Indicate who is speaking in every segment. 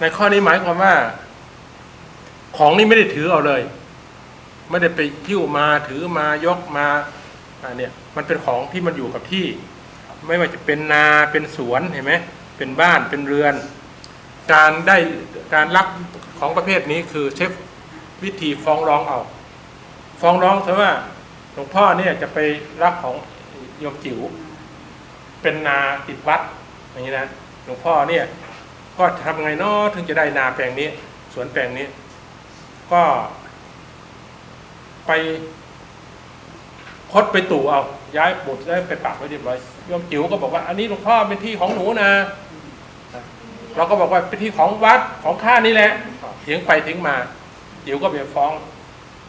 Speaker 1: ในข้อนี้หมายความว่า ของนี้ไม่ได้ถือเอาเลย ไม่ได้ไปหิ้วมาถือมายกมาอ่าเนี่ยมันเป็นของที่มันอยู่กับที่ ไม่ว่าจะเป็นนาเป็นสวนเห็นไหมเป็นบ้านเป็นเรือน การได้การรักของประเภทนี้คือเชฟวิธีฟ้องร้องเอาฟ้องร้องเถอะว่าหลวงพ่อเนี่ยจะไปรักของโยมจิ๋วเป็นนาติดวัดอย่างนี้นะหลวงพ่อเนี่ย ก็ทำไงเนาะถึงจะได้นาแปลงนี้ สวนแปลงนี้ ก็ ไปคดไปตู่เอา ย้ายบุตรได้ไปปักไว้เรียบร้อยโยมจิ๋วก็บอกว่า อันนี้หลวงพ่อเป็นที่ของหนูนะเราก็บอกว่าเป็นที่ของวัดของข้านี่แหละเถียงไปเถียงมาจิ๋วก็ไปฟ้อง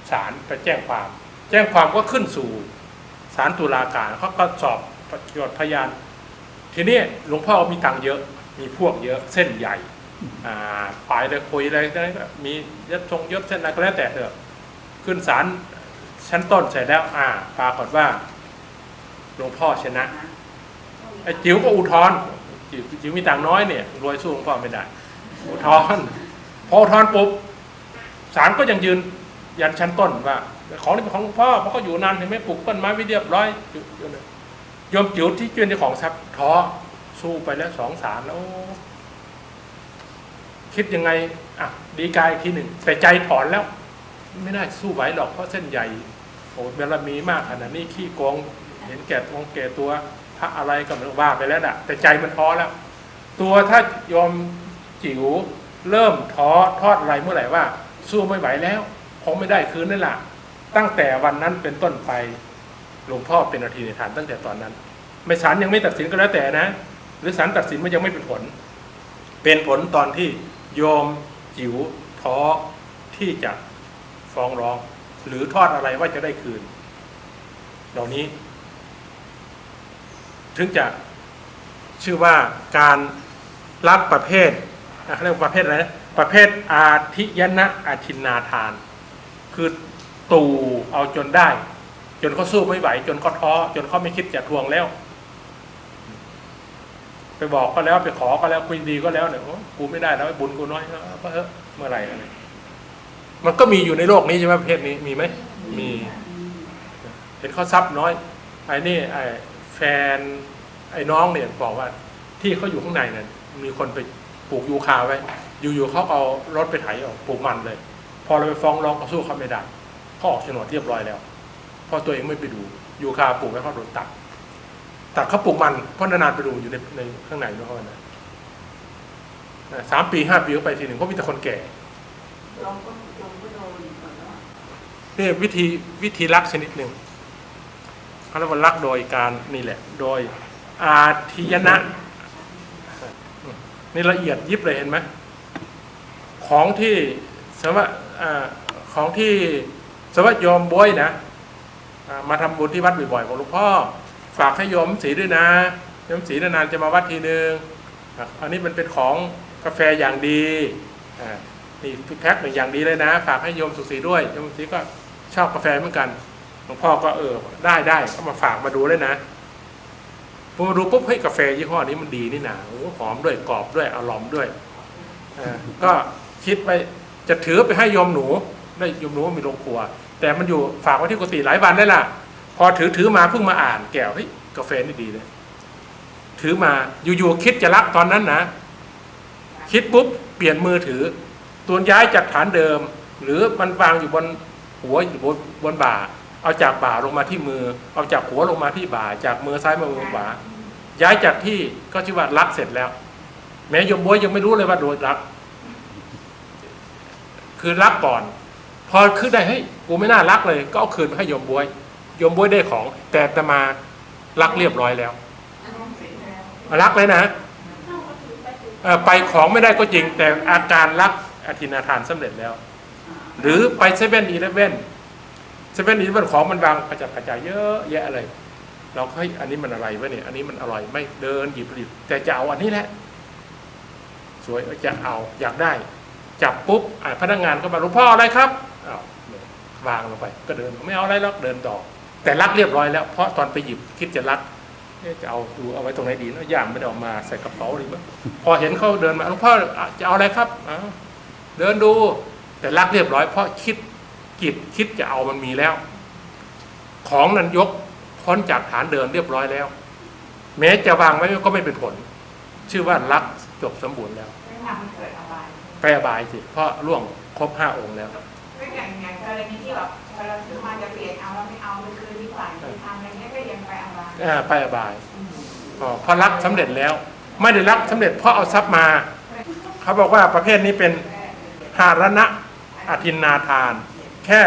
Speaker 1: ศาลไปแจ้งความ แจ้งความก็ขึ้นสู่ศาลตุลาการเขาก็สอบประโยชน์พยาน ทีนี้หลวงพ่อมีตังค์เยอะ มีพวกเยอะเส้นใหญ่ปลายเลยคุยอะไรได้ก็มียศทรงยศเส้นอะไรก็แล้วแต่เถอะขึ้นศาลชั้นต้นเสร็จแล้ว อ่าปรากฏว่าหลวงพ่อชนะไอ้จิ๋วก็อุทธรจิ๋วจิ๋วมีตังน้อยเนี่ยรวยสู้หลวงพ่อไม่ได้ อุทธรพออุทธรปุ๊บศาลก็ยังยืนยันชั้นต้นว่าของนี่เป็นของหลวงพ่อเพราะเขาอยู่นานเห็นไหมปลูกต้นไม้ไว้เรียบร้อยอยู่เลยโยมจิ๋วที่เป็นเจ้าของทรัพย์ท้อ สู้ไปแล้วสองศาลแล้ว คิดยังไง อะ ดีกายทีหนึ่งแต่ใจถอนแล้ว ไม่น่าสู้ไหวหรอกเพราะเส้นใหญ่โอ้เบารมีมากขนาดนี้ขี้โกงเห็นแก่ตัวแก่ตัวพระอะไรก็ไม่รู้ว่าไปแล้วน่ะ แต่ใจมันท้อแล้ว ตัวถ้ายอมจิ๋วเริ่มท้อทอดอะไรเมื่อไหร่ว่า สู้ไม่ไหวแล้วคงไม่ได้คืนนั่นแหละตั้งแต่วันนั้นเป็นต้นไปหลวงพ่อเป็นนาทีในฐานตั้งแต่ตอนนั้น ไม่ศาลยังไม่ตัดสินก็แล้วแต่นะ หรือศาลตัดสินมันยังไม่เป็นผล เป็นผลตอนที่โยมจิ๋วท้อที่จะฟ้องร้อง หรือทอดอะไรว่าจะได้คืน เหล่านี้ ถึงจะชื่อว่าการรับประเภทเขาเรียกประเภทอะไรนะประเภทอาทิยนะอาทินนาทาน คือตู่เอาจนได้ จนเขาสู้ไม่ไหว จนเขาท้อจนเขาไม่คิดจะทวงแล้ว ไปบอกก็แล้วไปขอก็แล้วคุยดีก็แล้วเนี่ยโอ้กูไม่ได้แล้วบุญกูน้อยเอาก็เถอะเมื่อไหร่อะไรมันก็มีอยู่ในโลกนี้ใช่ไหมประเภทนี้มีไหมมีเห็นเขาทรัพย์น้อยไอ้นี่ไอ้แฟนไอ้น้องเนี่ยบอกว่า ที่เขาอยู่ข้างในเนี่ยมีคนไปปลูกยูคาไว้ อยู่ๆเขาเอารถไปไถออกปลูกมันเลย พอเราไปฟ้องร้องเขาสู้เขาไม่ได้เขาออกโฉนดเรียบร้อยแล้วเพราะตัวเองไม่ไปดูยูคาปลูกไว้เขาโดนตัด ตัดเขาปลูกมันเพราะนานๆไปดูอยู่ในในข้างในด้วยเขานะอ่าสามปีห้าปีก็ไปทีหนึ่งเพราะมีแต่คนแก่
Speaker 2: เราก็เราก็โดนก่อนแล้ว
Speaker 1: นี่วิธีวิธีรักชนิดหนึ่งเขาเรียกว่ารักโดยการนี่แหละ โดยอาทิยนะนี่ละเอียดยิบเลยเห็นไหมของที่สมมติว่าอ่าของที่สมมติว่าโยมบวยนะอ่ามาทำบุญที่วัดบ่อยๆบอกหลวงพ่อ ฝากให้โยมสีด้วยนะโยมสีนานๆจะมาวัดทีนึงอันนี้มันเป็นของกาแฟอย่างดีนี่แพ็คหนึ่งอย่างดีเลยนะ ฝากให้โยมสุขศรีด้วยโยมสุขศรีก็ชอบกาแฟเหมือนกันหลวงพ่อก็เออได้ได้ก็มาฝากมาดูเลยนะพอมาดูปุ๊บเฮ้ยกาแฟยี่ห้อนี้มันดีนี่นะโอ้หอมด้วยกรอบด้วยอร่อยด้วยก็คิดไปจะถือไปให้โยมหนูได้โยมหนูมีโรงครัว แต่มันอยู่ฝากไว้ที่กุฏิหลายวันได้ล่ะ พอถือถือมาเพิ่งมาอ่านแก้วเฮ้ยกาแฟนี่ดีเลยถือมาอยู่ๆคิดจะรักตอนนั้นนะ คิดปุ๊บเปลี่ยนมือถือ ตัวย้ายจากฐานเดิม หรือมันวางอยู่บนหัวอยู่บนบนบ่า เอาจากบ่าลงมาที่มือ เอาจากหัวลงมาที่บ่า จากมือซ้ายมามือขวาย้ายจากที่ก็ชื่อว่ารักเสร็จแล้ว แม้ยมบวยยังไม่รู้เลยว่าโดนรัก คือรักก่อน พอคือได้เฮ้ยกูไม่น่ารักเลย ก็เอาคืนมาให้ยมบวย โยมบวยได้ของ แต่อาตมารักเรียบร้อยแล้ว รักเลยนะเอ่อไปของไม่ได้ก็จริง แต่อาการรักอธินาทานสำเร็จแล้ว หรือไปเซเว่นอีเลฟเว่นเซเว่นอีเลฟเว่นของมันวางกระจัดกระจายเยอะแยะเลยเราก็เฮ้ยอันนี้มันอะไรวะเนี่ยอันนี้มันอร่อยไม่เดินหยิบผลิตแต่จะเอาอันนี้แหละ สวยจะเอาอยากได้ จับปุ๊บอ่าพนักงานก็มาหลวงพ่ออะไรครับอ้าววางลงไป ก็เดินไม่เอาอะไรหรอกเดินต่อ แต่รักเรียบร้อยแล้ว เพราะตอนไปหยิบคิดจะรักเอ๊ะจะเอาดูเอาไว้ตรงไหนดีเนอะย่ามไม่ได้เออกมาใส่กระเป๋าหรือเปล่าพอเห็นเขาเดินมาหลวงพ่ออะจะเอาอะไรครับอ้าวเดินดู แต่รักเรียบร้อย เพราะคิดจิตคิดจะเอามันมีแล้ว ของนั้นยกพ้นจากฐานเดินเรียบร้อยแล้ว แม้จะวางไว้ก็ไม่เป็นผล ชื่อว่ารักจบสมบูรณ์แล้ว
Speaker 2: ไม่ทำให้เกิดอบาย
Speaker 1: ไปอบายสิเพราะล่วงครบห้าองค์แล้ว
Speaker 2: ก็อย่างอย่างกรณีที่แบบพอเราซื้อมาจะเปลี่ยนเอาแล้วไม่ อ่าไปอบาย
Speaker 1: อ๋อเพราะรักสำเร็จแล้ว ไม่ได้รักสำเร็จเพราะเอาทรัพย์มา เขาบอกว่าประเภทนี้เป็นหารณะอธินนาทาน แค่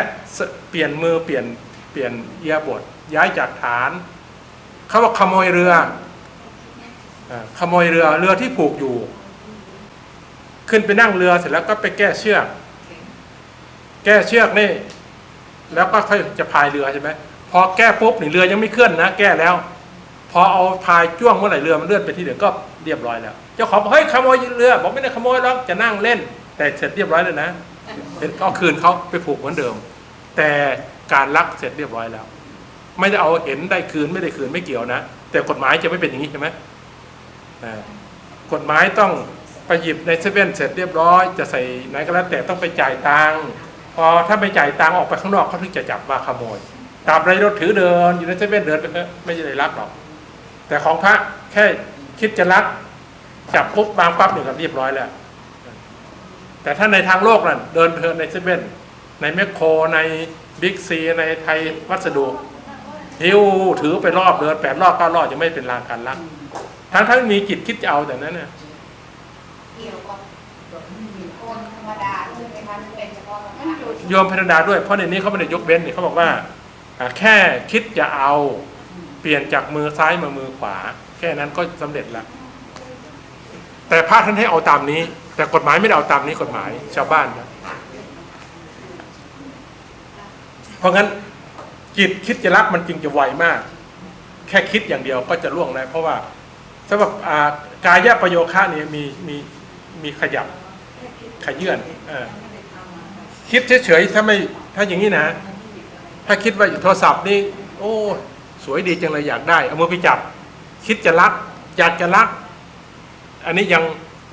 Speaker 1: เปลี่ยนมือเปลี่ยนเปลี่ยนเอียบทย้ายจากฐาน เขาบอกขโมยเรือขโมยเรือเรือที่ผูกอยู่ ขึ้นไปนั่งเรือเสร็จแล้วก็ไปแก้เชือก แก้เชือกนี่ แล้วก็ค่อยจะพายเรือใช่ไหม พอแก้ปุ๊บนี่เรือยังไม่เคลื่อนนะ แก้แล้ว พอเอาพายจ้วงเมื่อไหร่เรือมันเลื่อนไปที่เดียวก็เรียบร้อยแล้ว เจ้าของบอกเฮ้ยขโมยเรือ บอกไม่ได้ขโมยหรอกจะนั่งเล่น แต่เสร็จเรียบร้อยเลยนะเอาคืนเขาไปผูกเหมือนเดิม แต่การลักเสร็จเรียบร้อยแล้ว ไม่ได้เอาเห็นได้คืนไม่ได้คืนไม่เกี่ยวนะ แต่กฎหมายจะไม่เป็นอย่างนี้ใช่ไหมกฎหมายต้องไปหยิบในเซเว่นเสร็จเรียบร้อย จะใส่ไหนก็แล้วแต่ต้องไปจ่ายตังค์พอถ้าไม่จ่ายตังค์ออกไปข้างนอกเขาถึงจะจับว่าขโมย ตราบใดรถถือเดิน อยู่ในเซเว่นเดินไปเถอะไม่ได้ลักหรอก แต่ของพระแค่คิดจะลัก จับปุ๊บวางปั๊บเนี่ยก็เรียบร้อยแล้ว แต่ถ้าในทางโลกนั่นเดินเพลินในเซเว่นในแมคโครในบิ๊กซีในไทยวัสดุหิวถือไปรอบเดินแปดรอบเก้ารอบยังไม่เป็นลางการลักทั้งทั้งมีจิตคิดจะเอาแต่นั้นเนี่ย
Speaker 3: เกี่ยวกับคนธรรมดาใช่ไหมคะที่เป็นเฉพาะกับพระ
Speaker 1: โยมพิจารณาด้วยเพราะในนี้เขาไม่ได้ยกเว้นเนี่ยเขาบอกว่าอ่า แค่คิดจะเอาเปลี่ยนจากมือซ้ายมามือขวา แค่นั้นก็สำเร็จละแต่พระท่านให้เอาตามนี้ แต่กฎหมายไม่ได้เอาตามนี้กฎหมายชาวบ้านนะเพราะงั้นจิตคิดจะรักมันจึงจะไวมาก แค่คิดอย่างเดียวก็จะล่วงได้เพราะว่าสำหรับอ่ากายประโยคะเนี่ยมีมีมีขยับขยื่นออคิดเฉยๆถ้าไม่ถ้าอย่างนี้นะ ถ้าคิดว่าโทรศัพท์นี่โอ้สวยดีจังเลยอยากได้ เอามือไปจับ คิดจะรัก อยากจะรัก อันนี้ยัง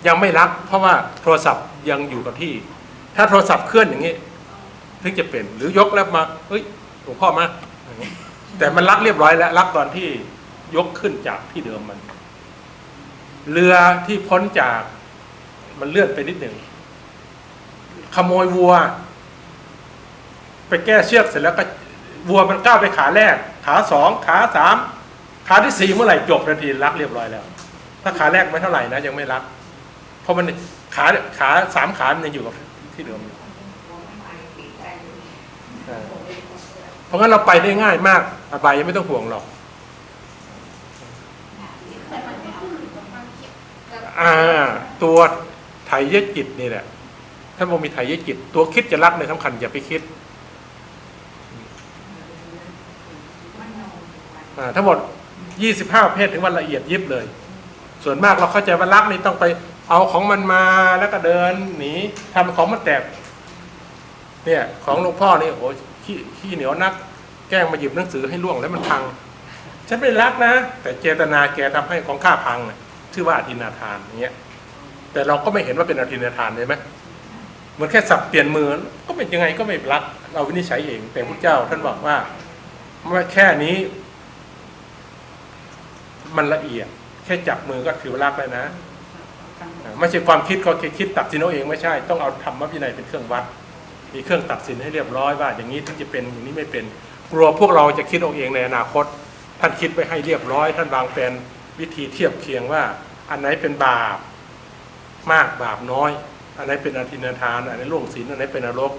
Speaker 1: ยังไม่รัก เพราะว่าโทรศัพท์ยังอยู่กับที่ ถ้าโทรศัพท์เคลื่อนอย่างนี้ถึงจะเป็นหรือยกแล้วมาเฮ้ยหลวงพ่อมาแต่มันรักเรียบร้อยแล้วรักตอนที่ยกขึ้นจากที่เดิมมัน เรือที่พ้นจากมันเลื่อนไปนิดหนึ่งขโมยวัว ไปแก้เชือกเสร็จแล้วก็ วัวมันก้าวไปขาแรก ขาสองขาสามขาที่สี่เมื่อไหร่จบนาทีรักเรียบร้อยแล้ว ถ้าขาแรกไม่เท่าไหร่นะยังไม่รัก เพราะมันขาขาสามขามันยังอยู่กับที่เดิมอยู่เพราะงั้นเราไปได้ง่ายมากอบายยังไม่ต้องห่วงหรอกอ่า ตัวไถยจิตนี่แหละ ถ้ามันมีไถยจิต ตัวคิดจะรักในยสำคัญอย่าไปคิดอ่า ทั้งหมด 25 ประเพศถึงวันละเอียดยิบเลย ส่วนมากเราเข้าใจว่ารักนี่ต้องไปเอาของมันมาแล้วก็เดินหนีทำของมันแตกเนี่ย ของหลวงพ่อนี่โอ้โหขี้ขี้เหนียวนัก แกล้งมาหยิบหนังสือให้ล่วงแล้วมันพัง ฉันไม่รักนะ แต่เจตนาแกทำให้ของข้าพังนะชื่อว่าอธินาทานอย่างเงี้ยแต่เราก็ไม่เห็นว่าเป็นอธินาทานเลยไหมเหมือนแค่สับเปลี่ยนมือก็เป็นยังไงก็ไม่รัก เราวินิจฉัยเอง แต่พระเจ้าท่านบอกว่าว่าแค่นี้ มันละเอียด แค่จับมือก็ถือว่ารักแล้วนะ ไม่ใช่ความคิดก็แค่คิดตัดสินเอาเองไม่ใช่ ต้องเอาธรรมวินัยเป็นเครื่องวัด มีเครื่องตัดสินให้เรียบร้อยว่า อย่างนี้ถึงจะเป็นอย่างนี้ไม่เป็น กลัวพวกเราจะคิดเอาเองในอนาคต ท่านคิดไว้ให้เรียบร้อย ท่านวางแผนวิธีเทียบเคียงว่า อันไหนเป็นบาปมากบาปน้อย อันไหนเป็นอธินาทาน อันไหนล่วงศีลอันไหนเป็นนรก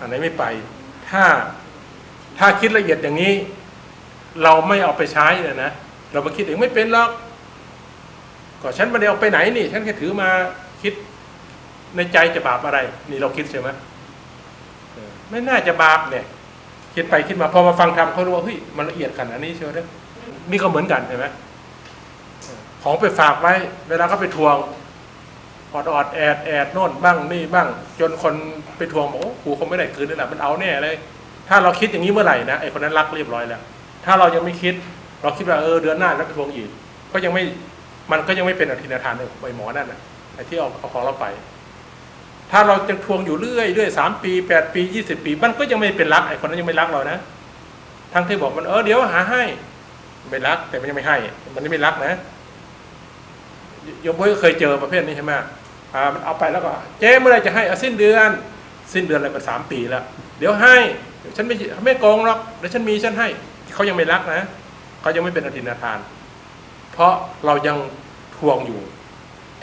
Speaker 1: อันไหนไม่ไป ถ้าถ้าคิดละเอียดอย่างนี้ เราไม่เอาไปใช้เนี่ยนะเรามาคิดเองไม่เป็นหรอกก็ฉันไม่ได้เอาไปไหนนี่ ฉันแค่ถือมาคิดในใจจะบาปอะไร นี่เราคิดใช่ไหมไม่น่าจะบาปเนี่ย คิดไปคิดมาพอมาฟังธรรมเขารู้ว่าเฮ้ยมันละเอียดขนาดนี้เชียวเนะนี่ก็เหมือนกันใช่ไหมของไปฝากไว้ เวลาเขาไปทวงออดออดแอดแอดโน่นบ้างนี่บ้าง จนคนไปทวงบอกโอ้กูคงไม่ได้คืนนี่แหละมันเอาแน่เลย ถ้าเราคิดอย่างนี้เมื่อไหร่นะไอคนนั้นรักเรียบร้อยแล้ว ถ้าเรายังไม่คิด เราคิดว่าเออเดือนหน้าแล้วทวงอีก ก็ยังไม่มันก็ยังไม่เป็นอธินาทานเลยไอ้หมอนั่นน่ะไอ้ที่เอาเอาของเราไป ถ้าเราจะทวงอยู่เรื่อยเรื่อยสามปีแปดปียี่สิบปี มันก็ยังไม่เป็นรักไอ้คนนั้นยังไม่รักเรานะ ทั้งที่บอกมันเออเดี๋ยวหาให้ไม่รัก แต่มันยังไม่ให้ มันยังไม่รักนะยมพ่อยก็เคยเจอประเภทนี้ใช่ไหมอ่ามันเอาไปแล้วก็ เจ๊เมื่อไรจะให้เอาสิ้นเดือน สิ้นเดือนอะไรมันสามปีแล้ว เดี๋ยวให้เดี๋ยวฉันไม่ไม่โกงหรอกเดี๋ยวฉันมีฉันให้ เขายังไม่รักนะเขายังไม่เป็นอธินาทาน เพราะเรายังทวงอยู่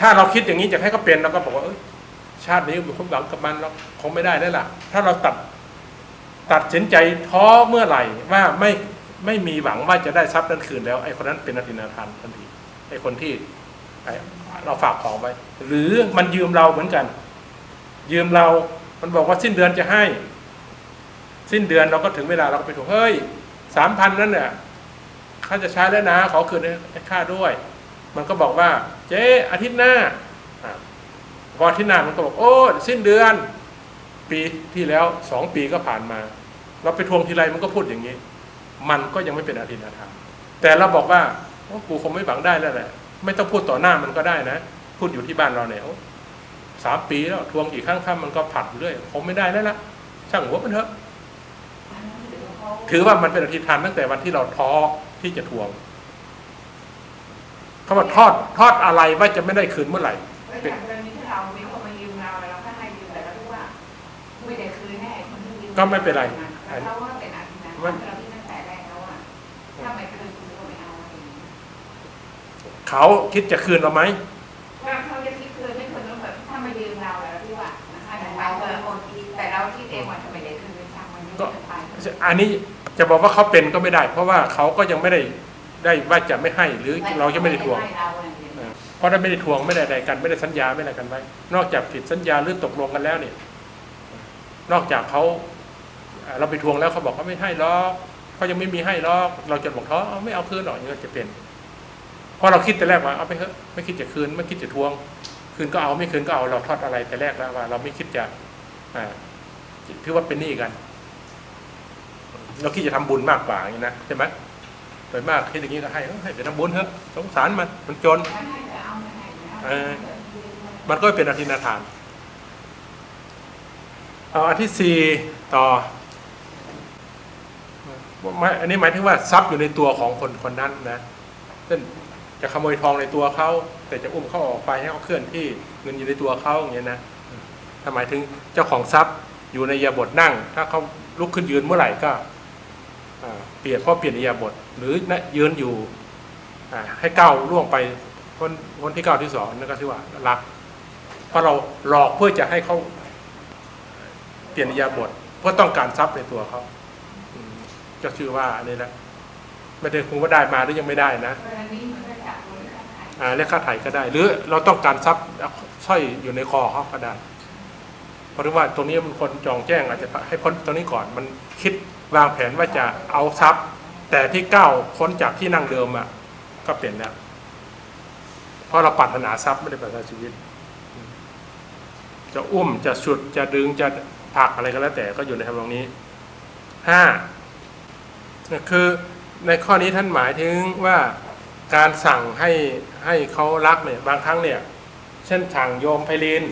Speaker 1: ถ้าเราคิดอย่างนี้จะให้เขาเป็นเราก็บอกว่าชาตินี้มีความหวังกับมันเราคงไม่ได้แล้วล่ะ ถ้าเราตัดตัดสินใจท้อเมื่อไหร่ว่าไม่ไม่มีหวังว่าจะได้ทรัพย์นั้นคืนแล้วไอ้คนนั้นเป็นอธินาทานทันทีไอ้คนที่เราฝากของไว้ หรือมันยืมเราเหมือนกัน ยืมเรา มันบอกว่าสิ้นเดือนจะให้ สิ้นเดือนเราก็ถึงเวลาเราก็ไปถูกเฮ้ย สามพันนั่นเนี่ยเขาจะใช้แล้วนะ ขอคืนให้ค่าด้วย มันก็บอกว่า เจ๊อาทิตย์หน้าพออาทิตย์หน้ามันก็บอกโอ้สิ้นเดือน ปีที่แล้วสองปีก็ผ่านมา เราไปทวงทีไรมันก็พูดอย่างนี้ มันก็ยังไม่เป็นอาทิตย์ธรรมแต่เราบอกว่าโอ้กูคงไม่หวังได้แล้วแหละ ไม่ต้องพูดต่อหน้ามันก็ได้นะ พูดอยู่ที่บ้านเราเนี่ยสามปีแล้วทวงกี่ครั้งค่ำมันก็ผัดอยู่เรื่อยคงไม่ได้แล้วละช่างหัวมันเถอะ
Speaker 3: ถือว่าเขา
Speaker 1: ถือว่ามันเป็นอธิษฐานตั้งแต่วันที่เราท้อที่จะทวงเขาบอกทอดทอดอะไรว่าจะไม่ได้คืนเมื่อไหร่
Speaker 2: แล้วอย่างกรณีที่เรามีคนมายืมเราแล้วเราก็ให้ยืมแต่เรารู้ว่าไม่ได้คืนแน่คนที่ยืม
Speaker 1: ก็ไม่เป็นไร
Speaker 2: แล้วเราว่าเป็นอาทิตย์นะเพราะเราที่ตั้งแต่แรกแล้วอะถ้าไม่คืนคุณก็ไม่เอาอะไรอย่างนี้
Speaker 1: เขาคิดจะคืนเราไหม
Speaker 2: ถ้าเขาจะคิดคืนไม่คืนก็แบบถ้ามายืมเราแล้วที่ว่านะคะ
Speaker 3: แต่
Speaker 2: แต่
Speaker 3: เรา
Speaker 2: เรา
Speaker 3: เป็
Speaker 2: เอนอ
Speaker 3: คนคิด
Speaker 2: แต่เราคิดเองว่าทำไมได้คืนเป็นช่างมันไม่
Speaker 1: ก็
Speaker 2: เกินไป
Speaker 1: อันนี้จะบอกว่าเขาเป็นก็ไม่ได้ เพราะว่าเขาก็ยังไม่ได้ได้ว่าจะไม่ให้หรือเราจะไม่ได้ทวง
Speaker 2: ให้เราอย่างเดียว
Speaker 1: เออเพราะถ้าไม่ได้ทวงไม่ได้อะไรกันไม่ได้สัญญาไม่ได้อะไรกันไว้ นอกจากผิดสัญญาหรือตกลงกันแล้วเนี่ย นอกจากเขาเอ่อเราไปทวงแล้วเขาบอกเขาไม่ให้หรอกเขายังไม่มีให้หรอกเราจะบอกเขาเอาไม่เอาคืนหรอกอย่างนี้ก็จะเป็นเพราะเราคิดแต่แรกว่าเอาไปเถอะไม่คิดจะคืนไม่คิดจะทวง คืนก็เอาไม่คืนก็เอาเราทอดอะไรแต่แรกแล้วว่า เราไม่คิดจะอ่าถือว่าเป็นหนี้กัน เราคิดจะทำบุญมากกว่าอย่างนี้นะใช่ไหมโดยมากคิดอย่างนี้ก็ให้เออให้ไปทำบุญเถอะสงสารมันมันจน
Speaker 2: เออ
Speaker 1: มันก็เป็นอธินาทานเอาอันที่สี่ต่อไม่อันนี้หมายถึงว่าทรัพย์อยู่ในตัวของคนคนนั้นนะเช่นจะขโมยทองในตัวเขาแต่จะอุ้มเขาออกไปให้เขาเคลื่อนที่เงินอยู่ในตัวเขาอย่างเงี้ยนะถ้าหมายถึงเจ้าของทรัพย์อยู่ในยาบทนั่ง ถ้าเขาลุกขึ้นยืนเมื่อไหร่ก็ เปลี่ยนเพราะเปลี่ยนอิริยาบทหรือนะยืนอยู่อ่าให้ก้าวล่วงไปคนคนที่ก้าวที่สองนั่นก็ถือว่ารักเพราะเราหลอกเพื่อจะให้เขาเปลี่ยนอิริยาบทเพื่อต้องการทรัพย์ในตัวเขาอืมก็ชื่อว่าอันนี้นะไม่ได้คงว่าได้มาหรือยังไม่ได้นะ
Speaker 2: กรณีมันก็จับมือกันไป
Speaker 1: อ่าเรียกค่าไถ่ก็ได้ หรือเราต้องการทรัพย์สร้อยอยู่ในคอเขาก็ได้ เพราะว่าตรงนี้มันคนจองแจ้งอาจจะให้พ้นตรงนี้ก่อนมันคิดวางแผนว่าจะเอาทรัพย์ แต่ที่ก้าวพ้นจากที่นั่งเดิมอะก็เปลี่ยนแล้วเพราะเราปรารถนาทรัพย์ไม่ได้ปรารถนาชีวิต จะอุ้มจะฉุดจะดึงจะผลักอะไรก็แล้วแต่ก็อยู่ในทำตรงนี้ห้าคือในข้อนี้ท่านหมายถึงว่าการสั่งให้ให้เขารักเนี่ยบางครั้งเนี่ย เช่นสั่งโยมไพลิน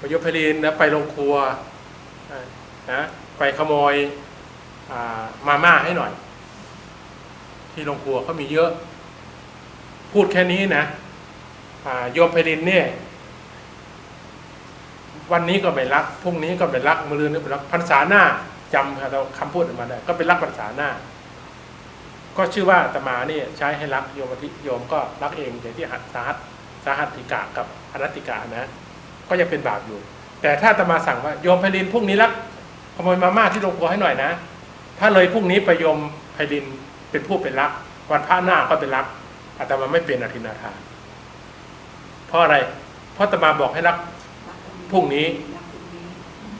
Speaker 1: ปโยมไพลินแล้วไปโรงครัวนะไปขโมยมาม่าให้หน่อย ที่โรงครัวเขามีเยอะ พูดแค่นี้นะโยมไพลินเนี่ย วันนี้ก็ไม่รักพรุ่งนี้ก็ไม่รักมะรืนก็ไม่รักพรรษาหน้าจำเราคำพูดออกมาได้ ก็เป็นรักพรรษาหน้า ก็ชื่อว่าอาตมาเนี่ยใช้ให้รักโยมทิโยมก็รักเองอย่างที่หัดสาหัสสาหัสติกะกับอนัตติกะนะ ก็ยังเป็นบาปอยู่ แต่ถ้าตมาสั่งว่าโยมไพลินพรุ่งนี้รักขโมยมาม่าที่โรงครัวให้หน่อยนะ ถ้าเลยพรุ่งนี้ไปโยมไพลินเป็นผู้เป็นรักวันพระหน้าก็เป็นรักอาตมาไม่เป็นอธินาทานเพราะอะไร เพราะอาตมาบอกให้รักพรุ่งนี้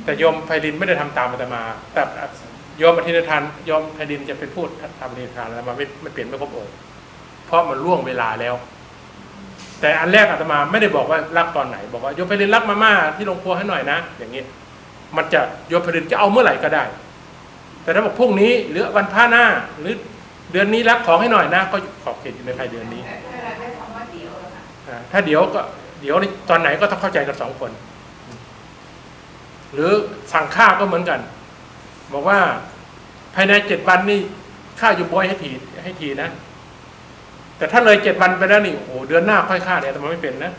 Speaker 1: แต่โยมไพลินไม่ได้ทำตามอาตมา แต่โยมอธินาทานโยมไพลินจะเป็นผู้ทำอธินาทานอาตมาไม่ไม่เปลี่ยนไม่ครบองค์เพราะมันล่วงเวลาแล้ว แต่อันแรกอาตมาไม่ได้บอกว่ารักตอนไหน บอกว่าโยมไพลินรักมาม่าที่โรงครัวให้หน่อยนะ อย่างนี้มันจะโยมไพลินจะเอาเมื่อไหร่ก็ได้ แต่ถ้าบอกพรุ่งนี้หรือวันพระหน้าหรือเดือนนี้รับของให้หน่อยนะ ก็ขอบเขตอยู่ในภายเดือนนี้
Speaker 3: ถ้าเราได้คำว่าเดี๋ยว
Speaker 1: ถ้าเดี๋ยวก็เดี๋ยวตอนไหนก็ต้องเข้าใจกันสองคน หรือสั่งข้าวก็เหมือนกัน บอกว่าภายในเจ็ดวันนี่ค่าอยู่บอยให้ทีให้ทีนะ แต่ถ้าเลยเจ็ดวันไปแล้วนี่โอ้โหเดือนหน้าค่อยค่าเนี่ยแต่มันไม่เป็นนะ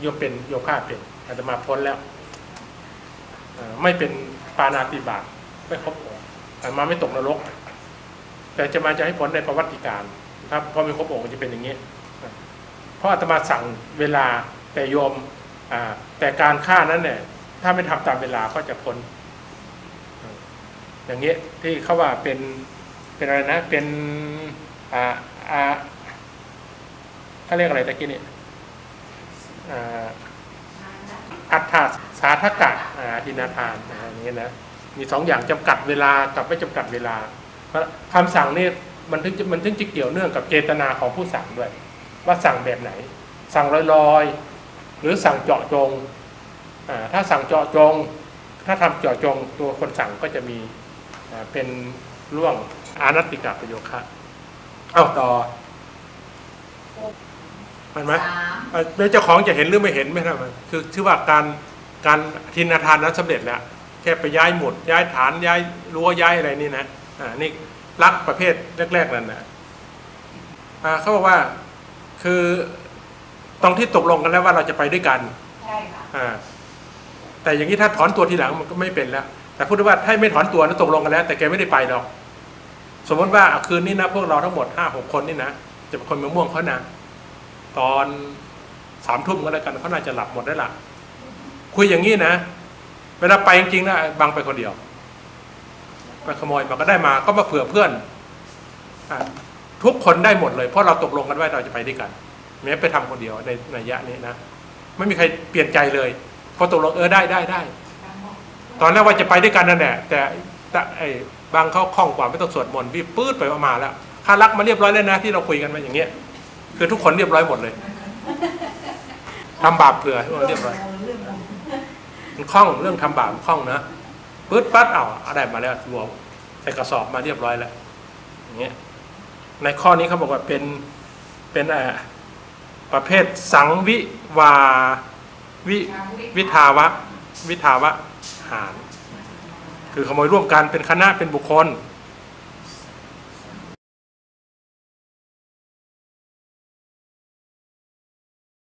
Speaker 1: โยมเป็นโยมค่าเป็นอาจจะมาพ้นแล้วไม่เป็นปานาติบาตไม่ครบองค์อาตมาไม่ตกนรก แต่จะมาจะให้พ้นในประวัติการครับพราะไม่ครบองค์จะเป็นอย่างนี้เพราะอาตมาสั่งเวลาแต่โยมแต่การฆ่านั้นเนี่ยถ้าไม่ทำตามเวลาก็จะพ้นอ่าอย่างเงี้ยที่เขาว่าเป็นเป็นอะไรนะเป็นอ่า อาเขาเรียกอะไรตะกี้นี่อัฏฐสาธกะทินาทานอ่าอย่างเงี้ยนะมีสองอย่างจำกัดเวลากับไม่จำกัดเวลาเพราสั่งนี่มันถึงมันถึงจะเกี่ยวเนื่องกับเจตนาของผู้สั่งด้วย ว่าสั่งแบบไหน สั่งลอยๆ หรือสั่งเจาะจง ถ้าสั่งเจาะจง ถ้าทำเจาะจงตัวคนสั่งก็จะมีเป็นร่วงอานัตติกาประโยคะ เอาต่อมันไหม
Speaker 3: สาม
Speaker 1: เอ่อแล้วเจ้าของจะเห็นหรือไม่เห็นไม่ทราบคือชื่อว่าการการทินาทานนั้นสำเร็จแล้วแค่ไปย้ายหมุดย้ายฐานย้ายรั้วย้ายอะไรนี่นะอ่านี่รักประเภทแรก ๆ นั่นนะอ่าเขาบอกว่าคือตรงที่ตกลงกันแล้วว่าเราจะไปด้วยกัน
Speaker 3: ใช่ค่ะ
Speaker 1: อ่าแต่อย่างนี้ถ้าถอนตัวทีหลังมันก็ไม่เป็นแล้ว แต่พูดได้ว่าถ้าไม่ถอนตัวนะตกลงกันแล้ว แต่แกไม่ได้ไปหรอก สมมติว่าเอาคืนนี้นะพวกเราทั้งหมดห้าหกคนนี่นะจะเป็นคนมะม่วงเขานะตอนสามทุ่มก็แล้วกันเขาน่าจะหลับหมดได้วละคุยอย่างนี้นะ เวลาไปจริงๆนะบังไปคนเดียวไปขโมยมาก็ได้มาก็มาเผื่อเพื่อนอาทุกคนได้หมดเลย เพราะเราตกลงกันไว้เราจะไปด้วยกันแม้ไปทำคนเดียวในในระยะนี้นะไม่มีใครเปลี่ยนใจเลยพอตกลงเออได้ได้ได้ ตอนแรกว่าจะไปด้วยกันนั่นแหละแต่แต่ไอ้ บางเขาคล่องกว่าไม่ต้องสวดมนต์พี่ปื๊ดไปออกมาแล้วค่ารักมาเรียบร้อยแล้วนะที่เราคุยกันมาอย่างเงี้ย คือทุกคนเรียบร้อยหมดเลยทำบาปเผื่อเรียบร้อยมันคล่องเรื่องทำบาปคล่องนะปื๊ดปั๊ดเอาอาได้มาแล้วรวมใส่กระสอบมาเรียบร้อยแล้วอย่างเงี้ยในข้อนี้เขาบอกว่าเป็นเป็นอ่าประเภทสังวิวาวิวิทาวะ วิทาวะหาร คือขโมยร่วมกันเป็นคณะเป็นบุคคล